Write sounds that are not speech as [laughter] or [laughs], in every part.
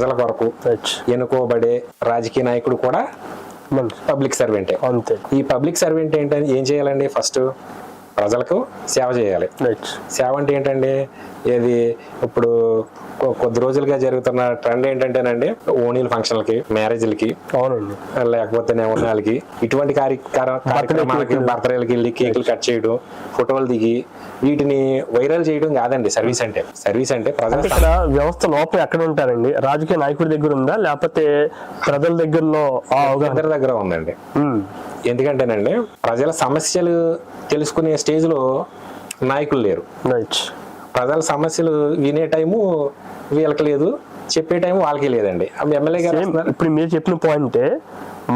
ప్రజల కొరకు ఎన్నుకోబడే రాజకీయ నాయకుడు కూడా పబ్లిక్ సర్వెంటే. అంతే ఈ పబ్లిక్ సర్వెంట్ ఏంటంటే ఏం చేయాలండి ఫస్ట్? ప్రజలకు సేవ చేయాలి. సేవ అంటే ఏంటండి? ఏది? ఇప్పుడు కొద్ది రోజులుగా జరుగుతున్న ట్రెండ్ ఏంటంటేనండి ఓణీల ఫంక్షన్లకి మ్యారేజ్లకి అవునండి. లేకపోతే నెవనాలకి ఇటువంటి కార్య- కార- కార్యక్రమాలకి బర్త్డేలకి వెళ్ళి కేకులు కట్ చేయడం ఫోటోలు దిగి వీటిని వైరల్ చేయడం కాదండి సర్వీస్ అంటే. సర్వీస్ అంటే ప్రజల ఇక్కడ వ్యవస్థ లోపల ఎక్కడ ఉంటారండి? రాజకీయ నాయకుడి దగ్గర ఉందా? లేకపోతే ప్రజల దగ్గరలో ఇద్దరి దగ్గర ఉందండి. ఎందుకంటేనండి ప్రజల సమస్యలు తెలుసుకునే స్టేజ్లో నాయకులు లేరు. ప్రజల సమస్యలు వినే టైము వీళ్ళకి లేదు చెప్పే టైం వాళ్ళకి లేదండి. ఎమ్మెల్యే గారు. ఇప్పుడు మీరు చెప్పిన పాయింటే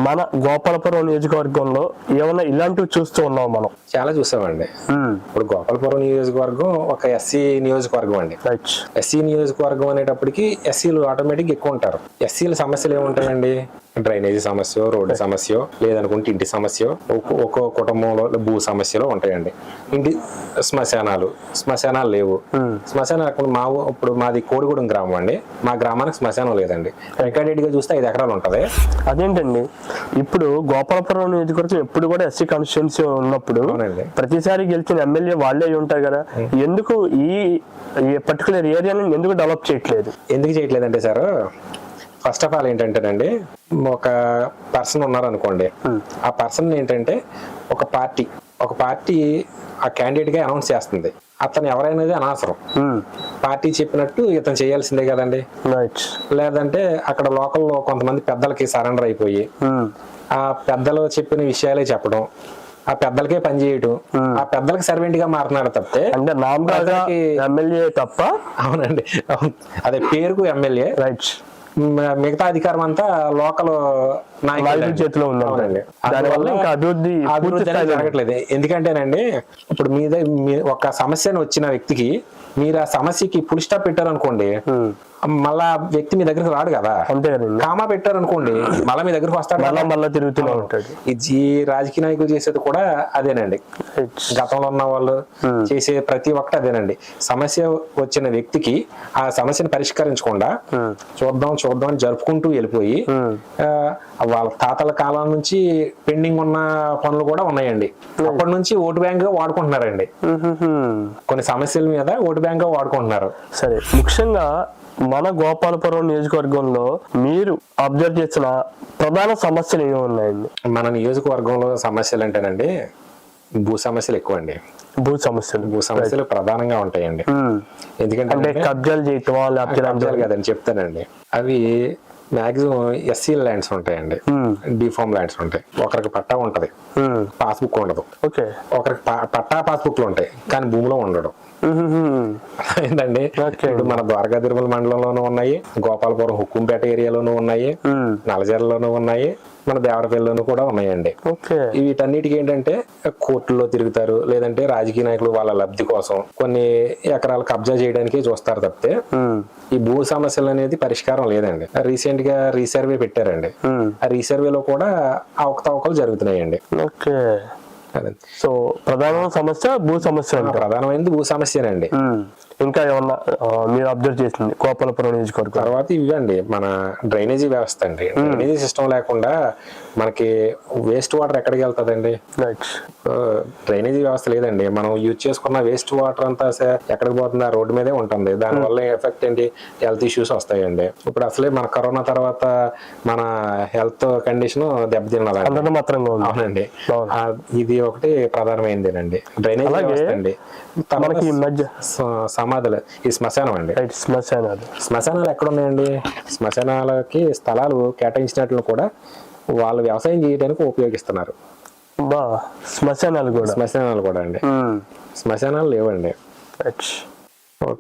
మన గోపాలపురం నియోజకవర్గంలో ఏమన్నా ఇలాంటివి చూస్తూ ఉన్నాం మనం. చాలా చూసామండి. ఉమ్, ఇప్పుడు గోపాలపురం నియోజకవర్గం ఒక ఎస్సీ నియోజకవర్గం అండి. ఎస్సీ నియోజకవర్గం అనేటప్పటికి ఎస్సీలు ఆటోమేటిక్ ఎక్కువ ఉంటారు. ఎస్సీల సమస్యలు ఏముంటాయండి? డ్రైనేజీ సమస్య రోడ్డు సమస్య లేదనుకుంటే ఇంటి సమస్య ఒక్కో- కుటుంబంలో భూ సమస్యలు ఉంటాయండి. ఇంటి శ్మశానాలు శ్మశానాలు లేవు. శ్మశానాలు మా ఇప్పుడు మాది కోడిగూడెం గ్రామం అండి. మా గ్రామానికి శ్మశానం లేదండి. రికార్డెడ్గా చూస్తే ఐదు ఎకరాలు ఉంటది. అదేంటండి? ఇప్పుడు గోపాలపురం నియోజకవర్గం ఎప్పుడు కూడా ఎస్సీ కాన్స్టిట్యున్సీ ఉన్నప్పుడు. ప్రతిసారి గెలిచిన ఎమ్మెల్యే వాళ్ళే ఉంటారు కదా. ఎందుకు ఈ పర్టికులర్ ఏరియాని ఎందుకు డెవలప్ చేయట్లేదు? ఎందుకు చేయట్లేదంటే సార్? ఫస్ట్ ఆఫ్ ఆల్ ఏంటంటేనండి ఒక పర్సన్ ఉన్నారనుకోండి ఆ. పర్సన్ ఏంటంటే ఒక పార్టీ ఒక పార్టీ ఆ candidate గా అనౌన్స్ చేస్తుంది. అతను ఎవరైనది అనవసరం. పార్టీ చెప్పినట్టు ఇతను చేయాల్సిందే కదండి. రైట్ లేదంటే అక్కడ లోకల్లో కొంతమంది పెద్దలకి సరెండర్ అయిపోయి ఆ. పెద్దలు చెప్పిన విషయాలే చెప్పడం ఆ పెద్దలకే పని చేయడం ఆ. పెద్దలకి సర్వెంట్గా మారుతున్నాడు తప్పితే అంటే ఎమ్మెల్యే తప్ప? అవునండి. అవును. అదే పేరుకు ఎమ్మెల్యే. రైట్ మిగతా అధికారం అంతా లోకల్ చేతిలో ఉంది అవునండి. దానివల్ల ఇంకా అభివృద్ధి అభివృద్ధి జరగట్లేదు. ఎందుకంటేనండి ఇప్పుడు మీద ఒక సమస్యను వచ్చిన వ్యక్తికి మీరు ఆ సమస్యకి ఫుల్ స్టాప్ పెట్టారనుకోండి మళ్ళా వ్యక్తి మీ దగ్గరికి రాడు కదా. కామా పెట్టారనుకోండి మళ్ళా మీ దగ్గరికి వస్తాడు మళ్ళా. మళ్ళా తిరుగుతూనే ఉంటాడు. ఈ రాజకీయ నాయకులు చేసేది కూడా అదేనండి. గతంలో ఉన్న వాళ్ళు చేసే ప్రతి ఒక్కటి అదేనండి. సమస్య వచ్చిన వ్యక్తికి ఆ సమస్యను పరిష్కరించకుండా చూద్దాం చూద్దాం అని జరుపుకుంటూ వెళ్ళిపోయి ఆ, వాళ్ళ తాతల కాలం నుంచి పెండింగ్ ఉన్న పనులు కూడా ఉన్నాయండి. అప్పటి నుంచి ఓటు బ్యాంక్గా వాడుకుంటున్నారండి కొన్ని సమస్యల మీద ఓటు బ్యాంక్గా వాడుకుంటున్నారు. సరే ముఖ్యంగా మన గోపాలపురం నియోజకవర్గంలో మీరు అబ్జర్వ్ చేసిన ప్రధాన సమస్యలు ఏమి ఉన్నాయండి? మన నియోజకవర్గంలో సమస్యలు అంటేనండి భూ సమస్యలు ఎక్కువ అండి భూ సమస్యలు. భూ సమస్యలు ప్రధానంగా ఉంటాయండి. ఎందుకంటే కబ్జాలు లేకపోతే కబ్జాలు కదండి చెప్తానండి. అవి మాక్సిమం ఎస్సీ ల్యాండ్స్ ఉంటాయండి. డిఫామ్ ల్యాండ్స్ ఉంటాయి. ఒకరికి పట్టా ఉంటది. పాస్బుక్ ఉండదు. ఓకే. ఒకరికి పట్టా పాస్బుక్లు ఉంటాయి. కానీ భూమిలో ఉండడం. [laughs] ఏంటండి. ఇప్పుడు మన ద్వారకా తిరుమల మండలంలోనూ ఉన్నాయి గోపాలపురం హుక్కుంపేట ఏరియాలోనూ ఉన్నాయి. నలజర్లోనూ ఉన్నాయి మన దేవరపల్లిలోనూ కూడా ఉన్నాయండి ఓకే వీటన్నిటికి ఏంటంటే కోర్టుల్లో తిరుగుతారు లేదంటే రాజకీయ నాయకులు వాళ్ళ లబ్ధి కోసం కొన్ని ఎకరాలు కబ్జా చేయడానికి చూస్తారు తప్పితే. ఈ భూ సమస్యలు అనేది పరిష్కారం లేదండి రీసెంట్గా రీసర్వే పెట్టారండి. ఆ రీసర్వేలో కూడా అవకతవకలు జరుగుతున్నాయండి ఓకే. సో ప్రధాన సమస్య భూ సమస్య ప్రధానమైనది భూ సమస్యనండి. ఇంకా ఏమన్నా మీరు అబ్జర్వ్ చేసింది గోపాలపురం నియోజకవర్గం? తర్వాత ఇవ్వండి మన డ్రైనేజీ వ్యవస్థ అండి. డ్రైనేజీ సిస్టమ్ లేకుండా మనకి వేస్ట్ వాటర్ ఎక్కడికి వెళ్తుందండి? డ్రైనేజీ వ్యవస్థ లేదండి. మనం యూజ్ చేసుకున్న వేస్ట్ వాటర్ అంతా ఎక్కడికి పోతుంది? ఆ రోడ్డు మీదే ఉంటుంది. దానివల్ల ఎఫెక్ట్ ఏంటి? హెల్త్ ఇష్యూస్ వస్తాయండి. ఇప్పుడు అసలే మన కరోనా తర్వాత మన హెల్త్ కండిషన్ దెబ్బతిన్నదండి. అవునండి. ఇది ఒకటి ప్రధానమైనదేనండి డ్రైనేజ్ వ్యవస్థ అండి. మనకి ఈ మధ్య. సమాధులు. ఈ శ్మశానం అండి. శ్మశానాలు. శ్మశానాలు ఎక్కడ ఉన్నాయండి శ్మశానాలకి స్థలాలు కేటాయించినట్లు కూడా వాళ్ళు వ్యవసాయం చేయడానికి ఉపయోగిస్తున్నారు. బా శ్మశానాలు కూడా. శ్మశానాలు కూడా అండి. ఉమ్. శ్మశానాలు లేవండి.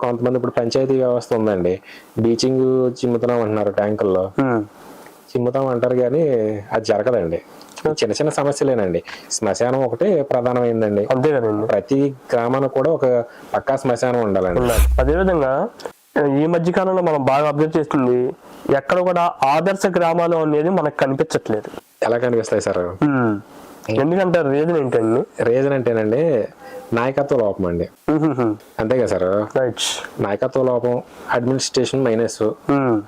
కొంతమంది ఇప్పుడు పంచాయతీ వ్యవస్థ ఉందండి. బీచింగ్ చిమ్ముతున్నాం అంటున్నారు ట్యాంకుల్లో. ఉమ్. చిమ్ముతాం అంటారు కానీ అది జరగదండి. చిన్న చిన్న సమస్యలేనండి. శ్మశానం ఒకటి ప్రధానమైందండి. అంతే కదండి ప్రతి గ్రామానికి కూడా ఒక పక్కా శ్మశానం ఉండాలండి. అదేవిధంగా ఈ మధ్య కాలంలో మనం బాగా అబ్జర్వ్ చేస్తుంది ఎక్కడ కూడా ఆదర్శ గ్రామాలు అనేది మనకు కనిపించట్లేదు. ఎలా కనిపిస్తాయి సార్? ఉమ్. ఎందుకంటే రీజన్ ఏంటండి? రీజన్ అంటేనండి నాయకత్వ లోపం అండి. అంతే కదా సార్? రైట్ నాయకత్వ లోపం అడ్మినిస్ట్రేషన్ మైనస్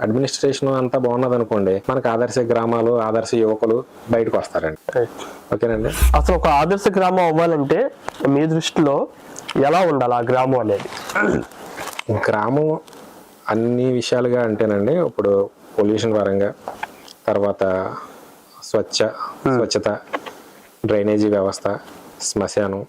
అడ్మినిస్ట్రేషన్ అంతా బాగున్నది అనుకోండి మనకు ఆదర్శ గ్రామాలు ఆదర్శ యువకులు బయటకు వస్తారండి. ఓకేనండి? అసలు ఒక ఆదర్శ గ్రామం అవ్వాలంటే మీ దృష్టిలో ఎలా ఉండాలి ఆ గ్రామం అనేది? గ్రామం అన్ని విషయాలుగా అంటేనండి ఇప్పుడు పొల్యూషన్ పరంగా తర్వాత స్వచ్ఛ స్వచ్ఛత డ్రైనేజీ వ్యవస్థ శ్మశానం.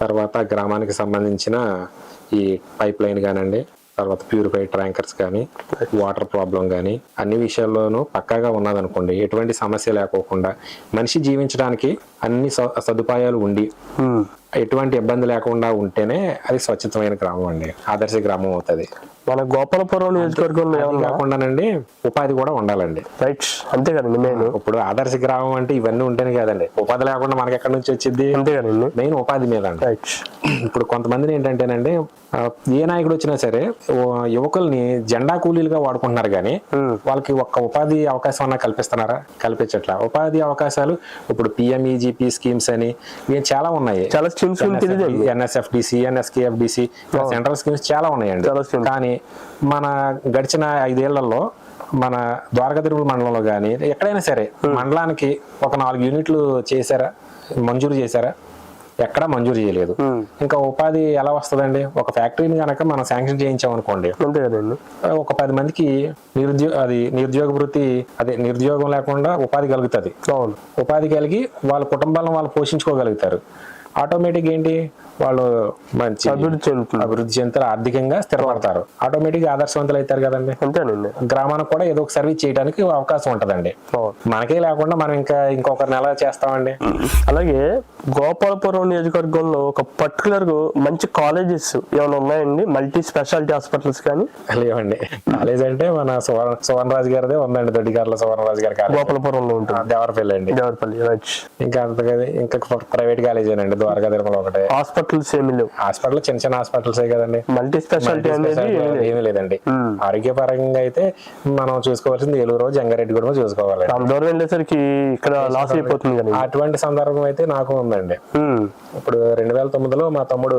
తర్వాత గ్రామానికి సంబంధించిన ఈ పైప్ లైన్ కానివ్వండి తర్వాత ప్యూరిఫై ట్యాంకర్స్ కానీ వాటర్ ప్రాబ్లం కానీ అన్ని విషయాల్లోనూ పక్కాగా ఉన్నదనుకోండి ఎటువంటి సమస్య లేకోకుండా మనిషి జీవించడానికి అన్ని స- సదుపాయాలు ఉండి. ఎటువంటి ఇబ్బంది లేకుండా ఉంటేనే అది స్వచ్ఛతమైన గ్రామం అండి. ఆదర్శ గ్రామం అవుతుంది. మన గోపాలపురం నియోజకవర్గంలో కాకుండానండి ఉపాధి కూడా ఉండాలండి. రైట్ అంతే కదండి మెయిన్ ఇప్పుడు ఆదర్శ గ్రామం అంటే ఇవన్నీ ఉంటేనే కదండి. ఉపాధి లేకుండా మనకి ఎక్కడి నుంచి వచ్చింది అంతే కదండి మెయిన్ ఉపాధి మీద అండి. రైట్ ఇప్పుడు కొంతమందిని ఏంటంటేనండి ఏ నాయకుడు వచ్చినా సరే యువకుల్ని జెండా కూలీలుగా వాడుకుంటున్నారు కానీ వాళ్ళకి ఒక్క ఉపాధి అవకాశం అన్నా కల్పిస్తున్నారా? కల్పించట్లా. ఉపాధి అవకాశాలు ఇప్పుడు పిఎంఈజీపీ స్కీమ్స్ అని ఇవి చాలా ఉన్నాయి. చాలా స్కీమ్స్ తెలియదు ఎన్ఎస్ఎఫ్డిసి ఎన్ఎస్కేఎఫ్డిసి సెంట్రల్ స్కీమ్స్ చాలా ఉన్నాయండి. కానీ మన గడిచిన ఐదేళ్ళలో మన ద్వారకా తిరుమల మండలంలో కానీ ఎక్కడైనా సరే మండలానికి ఒక నాలుగు యూనిట్లు చేశారా? మంజూరు చేశారా? ఎక్కడా మంజూరు చేయలేదు. ఇంకా ఉపాధి ఎలా వస్తుందండి? ఒక ఫ్యాక్టరీని కనుక మనం శాంక్షన్ చేయించాం అనుకోండి ఒక పది మందికి నిరుద్యోగ అది నిరుద్యోగ వృత్తి అదే నిరుద్యోగం లేకుండా ఉపాధి కలుగుతుంది. ఉపాధి కలిగి వాళ్ళ కుటుంబాలను వాళ్ళు పోషించుకోగలుగుతారు. ఆటోమేటిక్ ఏంటి? వాళ్ళు మంచి అభివృద్ధి చెందుతుంది అభివృద్ధి చెందుతారు ఆర్థికంగా స్థిరపడతారు. ఆటోమేటిక్ ఆదర్శవంతులు అవుతారు కదండి. అంతేనండి. గ్రామానికి కూడా ఏదో ఒక సర్వీస్ చేయడానికి అవకాశం ఉంటదండి. మనకే లేకుండా మనం ఇంకా ఇంకొకరి నెల చేస్తామండి? అలాగే గోపాలపురం నియోజకవర్గంలో ఒక పర్టికులర్ మంచి కాలేజెస్ ఏమైనా ఉన్నాయండి? మల్టీ స్పెషాలిటీ హాస్పిటల్స్ కానీ? లేవండి. కాలేజ్ అంటే మన సువర్ణ సువర్ణ రాజు గారిదే ఉందండి దొడ్డిగారుల సువర్ణ రాజు గారి గోపాలపురంలో ఉంటుంది. దేవరపల్లి అండి. దేవరపల్లి ఇంకా అంతగా ఇంకా ప్రైవేట్ కాలేజేనండి ద్వారకా తిరుమల ఒకటే. హాస్పిటల్స్ ఏమి లేవు. హాస్పిటల్ చిన్న చిన్న హాస్పిటల్సే కదండి. మల్టీ స్పెషాలిటీ అనేది ఏమీ లేదు. ఏమీ లేదండి. ఆరోగ్యపరంగా అయితే మనం చూసుకోవాల్సింది ఏలూరు జంగారెడ్డి కూడా చూసుకోవాలి దూరం వెళ్ళేసరికి ఇక్కడ లాస్ అయిపోతుంది కదా అటువంటి సందర్భం అయితే నాకు ఉందండి. ఇప్పుడు రెండు వేల తొమ్మిదిలో మా తమ్ముడు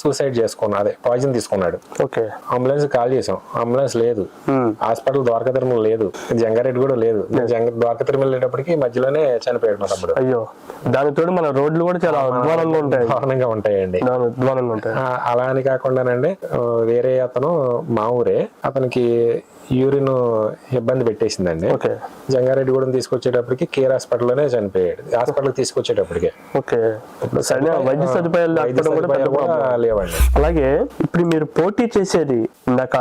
సూసైడ్ చేసుకున్నాడు అదే పాయిజన్ తీసుకున్నాడు. ఓకే. అంబులెన్స్ కాల్ చేసాం అంబులెన్స్ లేదు. హాస్పిటల్ ద్వారకా తిరుమల లేదు. జంగారెడ్డి కూడా లేదు. ద్వారకా తిరుమల వెళ్ళేటప్పటికి మధ్యలోనే చనిపోయాడు మా తమ్ముడు. అయ్యో. దానితోటి మన రోడ్లు కూడా చాలా ఉంటాయి దారుణంగా ఉంటాయండి. ఉంటాయి. అలా అని కాకుండానండి వేరే అతను మా ఊరే. అతనికి యూరిన్ ఇబ్బంది పెట్టేసిందండి. ఓకే. జంగారెడ్డి కూడా తీసుకొచ్చేటప్పటికి కేర్ హాస్పిటల్లోనే చనిపోయాడు. హాస్పిటల్ తీసుకొచ్చేటప్పటికి. ఓకే. వైద్య సదుపాయాలు కూడా. లేవండి. అలాగే ఇప్పుడు మీరు పోటీ చేసేది ఇందాక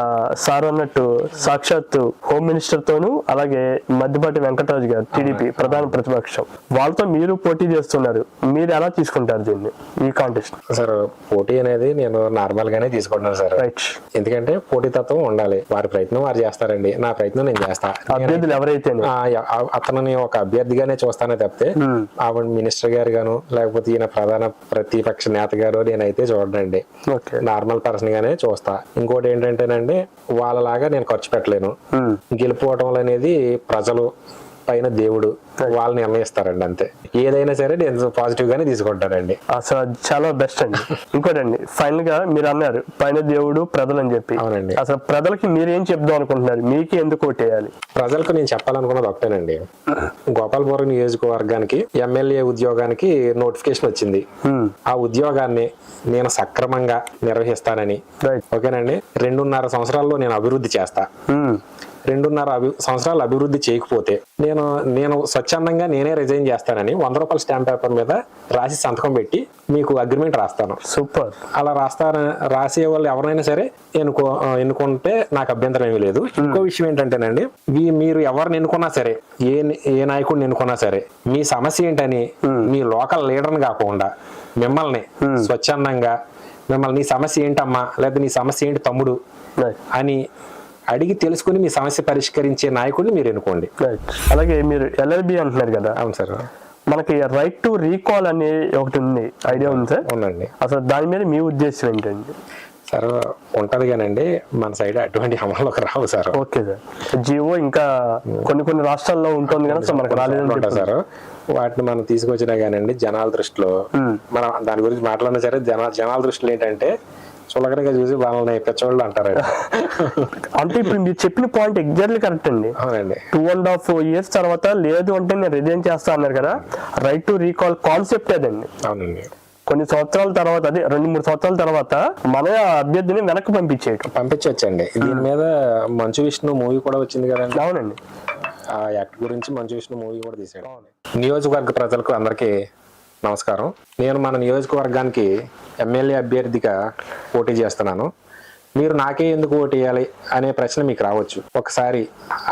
సార్ అన్నట్టు సాక్షాత్తు హోమ్ మినిస్టర్ తోను అలాగే మద్దిపాటి వెంకటరాజు గారు టీడీపీ ప్రధాన ప్రతిపక్షం. వాళ్ళతో మీరు పోటీ చేస్తున్నారు. మీరు ఎలా తీసుకుంటారు దీన్ని ఈ కాంటెస్ట్? సార్ పోటీ అనేది నేను నార్మల్ గానే తీసుకుంటున్నాను సార్. ఎందుకంటే పోటీతత్వం ఉండాలి. వారి ప్రయత్నం వారు చేస్తారండి. నా ప్రయత్నం నేను చేస్తా. అభ్యర్థులు ఎవరైతే అతనిని ఒక అభ్యర్థిగానే చూస్తానే తప్పితే ఆవిడ మినిస్టర్ గారు గాను లేకపోతే ఈయన ప్రధాన ప్రతిపక్ష నేత గారు నేనైతే చూడండి ఓకే. నార్మల్ పర్సన్ గానే చూస్తా. ఇంకోటి ఏంటంటేనండి వాళ్ళలాగా నేను ఖర్చు పెట్టలేను. గెలుపుకోవటం అనేది ప్రజలు పైన దేవుడు వాళ్ళు నిర్ణయిస్తారండి అంతే. ఏదైనా సరే నేను పాజిటివ్ గానే తీసుకుంటానండి. అసలు చాలా బెస్ట్ అండి. ఇంకోటండి ఫైనల్గా మీరు అన్నారు పైన దేవుడు ప్రజలు అని చెప్పి. అవునండి. అసలు ప్రజలకి మీరు ఏం చెప్దాం అనుకుంటున్నారు? మీకు ఎందుకు ఓటేయాలి? ప్రజలకు నేను చెప్పాలనుకున్నది ఒకటేనండి గోపాలపురం నియోజకవర్గానికి ఎమ్మెల్యే ఉద్యోగానికి నోటిఫికేషన్ వచ్చింది. ఆ ఉద్యోగాన్ని నేను సక్రమంగా నిర్వహిస్తానని. ఓకేనండి? రెండున్నర సంవత్సరాల్లో నేను అభివృద్ధి చేస్తా. రెండున్నర అభి సంవత్సరాలు అభివృద్ధి చేయకపోతే నేను నేను స్వచ్ఛందంగా నేనే రిజైన్ చేస్తానని వంద రూపాయల స్టాంప్ పేపర్ మీద రాసి సంతకం పెట్టి మీకు అగ్రిమెంట్ రాస్తాను. సూపర్. అలా రాస్తాను రాసే వాళ్ళు ఎవరైనా సరే ఎన్నుకో ఎన్నుకుంటే నాకు అభ్యంతరం ఏమీ లేదు. ఇంకో విషయం ఏంటంటేనండి మీరు ఎవరిని ఎన్నుకున్నా సరే ఏ ఏ నాయకుడిని ఎన్నుకున్నా సరే మీ సమస్య ఏంటని మీ లోకల్ లీడర్ని కాకుండా మిమ్మల్ని స్వచ్ఛందంగా మిమ్మల్ని నీ సమస్య ఏంటమ్మా లేదా నీ సమస్య ఏంటి తమ్ముడు అని అడిగి తెలుసుకుని మీ సమస్య పరిష్కరించే నాయకుడిని మీరు ఎన్నుకోండి. అలాగే మీరు ఎల్ఎల్బి అంటున్నారు కదా. అవును సార్. మనకి రైట్ టు రీకాల్ అనే ఒకటి ఉంది. ఐడియా ఉంది సార్? అవునండి. అసలు దాని మీద మీ ఉద్దేశం ఏంటండి? సార్ ఉంటది కానండి మన సైడ్ అటువంటి అమల్లోకి రావు సార్. Okay sir. జియో ఇంకా కొన్ని కొన్ని రాష్ట్రాల్లో ఉంటుంది కదా సో మనకు చెప్పారు సార్. వాటిని మనం తీసుకొచ్చినా కానండి జనాల దృష్టిలో మనం దాని గురించి మాట్లాడినా సరే జన జనాల దృష్టిలో ఏంటంటే చులకనగా చూసి వాళ్ళని పెచ్చోళ్ళు అంటారండి అంటే ఇప్పుడు మీరు చెప్పిన పాయింట్ ఎగ్జాక్ట్లీ కరెక్ట్ అండి. అవునండి. టూ అండ్ హాఫ్ ఇయర్స్ తర్వాత లేదు అంటే నేను రిజైన్ చేస్తా అన్నారు కదా రైట్ టు రీకాల్ కాన్సెప్ట్ అదండి. అవునండి. కొన్ని సంవత్సరాల తర్వాత అదే రెండు మూడు సంవత్సరాల తర్వాత మన అభ్యర్థిని వెనక్కి పంపించేయటం. పంపించవచ్చండి దీని మీద మంచు విష్ణు మూవీ కూడా వచ్చింది కదండి. అవునండి. ఆ యాక్ట్ గురించి మంచు విష్ణు మూవీ కూడా తీసాడు నియోజకవర్గ ప్రజలకు అందరికీ నమస్కారం. నేను మన నియోజకవర్గానికి ఎమ్మెల్యే అభ్యర్థిగా పోటీ చేస్తున్నాను. మీరు నాకే ఎందుకు ఓటు వేయాలి అనే ప్రశ్న మీకు రావచ్చు. ఒకసారి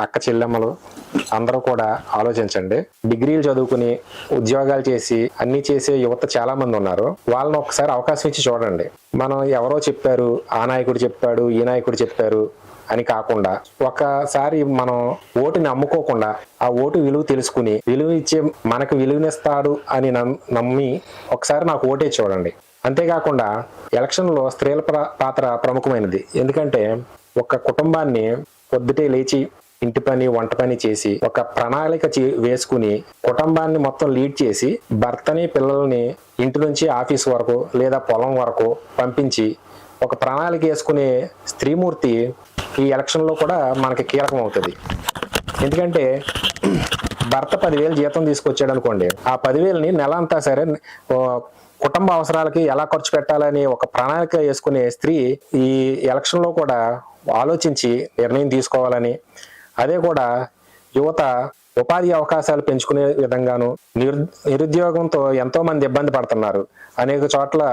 అక్క చెల్లెమ్మలు అందరూ కూడా ఆలోచించండి. డిగ్రీలు చదువుకుని ఉద్యోగాలు చేసి అన్ని చేసే యువత చాలా మంది ఉన్నారు. వాళ్ళని ఒకసారి అవకాశం ఇచ్చి చూడండి. మనం ఎవరో చెప్పారు ఆ నాయకుడు చెప్పాడు ఈ నాయకుడు చెప్పారు అని కాకుండా ఒకసారి మనం ఓటుని అమ్ముకోకుండా ఆ ఓటు విలువ తెలుసుకుని విలువ ఇచ్చే మనకు విలువనిస్తాడు అని నమ్- నమ్మి ఒకసారి నాకు ఓటే చూడండి. అంతేకాకుండా ఎలక్షన్లో స్త్రీల పాత్ర ప్రముఖమైనది. ఎందుకంటే ఒక కుటుంబాన్ని పొద్దుటే లేచి ఇంటి పని వంట పని చేసి ఒక ప్రణాళిక చే- వేసుకుని కుటుంబాన్ని మొత్తం లీడ్ చేసి భర్తని పిల్లల్ని ఇంటి నుంచి ఆఫీస్ వరకు లేదా పొలం వరకు పంపించి ఒక ప్రణాళిక వేసుకునే స్త్రీమూర్తి ఈ ఎలక్షన్లో కూడా మనకి కీలకం అవుతుంది. ఎందుకంటే భర్త పదివేలు జీతం తీసుకొచ్చాడు అనుకోండి ఆ పదివేలని నెల అంతా సరే కుటుంబ అవసరాలకి ఎలా ఖర్చు పెట్టాలని ఒక ప్రణాళిక వేసుకునే స్త్రీ ఈ ఎలక్షన్లో కూడా ఆలోచించి నిర్ణయం తీసుకోవాలని అదే కూడా యువత ఉపాధి అవకాశాలు పెంచుకునే విధంగాను నిరు నిరుద్యోగంతో ఎంతో మంది ఇబ్బంది పడుతున్నారు. అనేక చోట్ల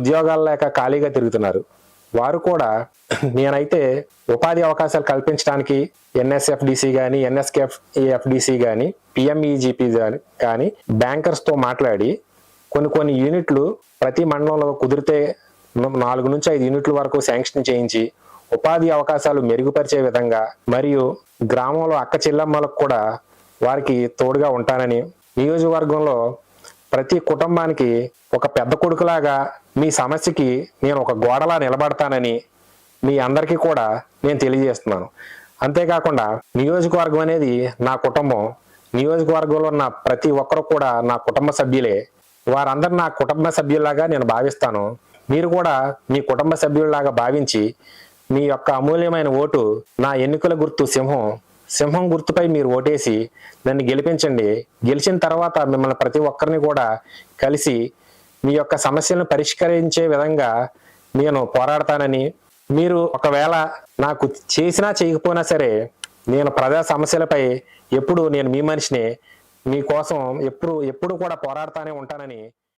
ఉద్యోగాలు లేక ఖాళీగా తిరుగుతున్నారు. వారు కూడా నేనైతే ఉపాధి అవకాశాలు కల్పించడానికి ఎన్ఎస్ఎఫ్డిసి కానీ ఎన్ఎస్కెఫ్ ఎఫ్డిసి కానీ పిఎంఈజిపి కానీ బ్యాంకర్స్తో మాట్లాడి కొన్ని కొన్ని యూనిట్లు ప్రతి మండలంలో కుదిరితే నాలుగు నుంచి ఐదు యూనిట్ల వరకు శాంక్షన్ చేయించి ఉపాధి అవకాశాలు మెరుగుపరిచే విధంగా మరియు గ్రామంలో అక్క చెల్లెమ్మలకు కూడా వారికి తోడుగా ఉంటానని నియోజకవర్గంలో ప్రతి కుటుంబానికి ఒక పెద్ద కొడుకులాగా మీ సమస్యకి నేను ఒక గోడలా నిలబడతానని మీ అందరికీ కూడా నేను తెలియజేస్తున్నాను. అంతేకాకుండా నియోజకవర్గం అనేది నా కుటుంబం. నియోజకవర్గంలో ఉన్న ప్రతి ఒక్కరు కూడా నా కుటుంబ సభ్యులే. వారందరూ నా కుటుంబ సభ్యుల్లాగా నేను భావిస్తాను. మీరు కూడా మీ కుటుంబ సభ్యుల్లాగా భావించి మీ యొక్క అమూల్యమైన ఓటు నా ఎన్నికల గుర్తు సింహం సింహం గుర్తుపై మీరు ఓటేసి నన్ను గెలిపించండి. గెలిచిన తర్వాత మిమ్మల్ని ప్రతి ఒక్కరిని కూడా కలిసి మీ యొక్క సమస్యలను పరిష్కరించే విధంగా నేను పోరాడతానని మీరు ఒకవేళ నాకు చేసినా చేయకపోయినా సరే నేను ప్రజా సమస్యలపై ఎప్పుడు నేను మీ మనిషిని. మీకోసం ఎప్పుడు ఎప్పుడు కూడా పోరాడుతానే ఉంటానని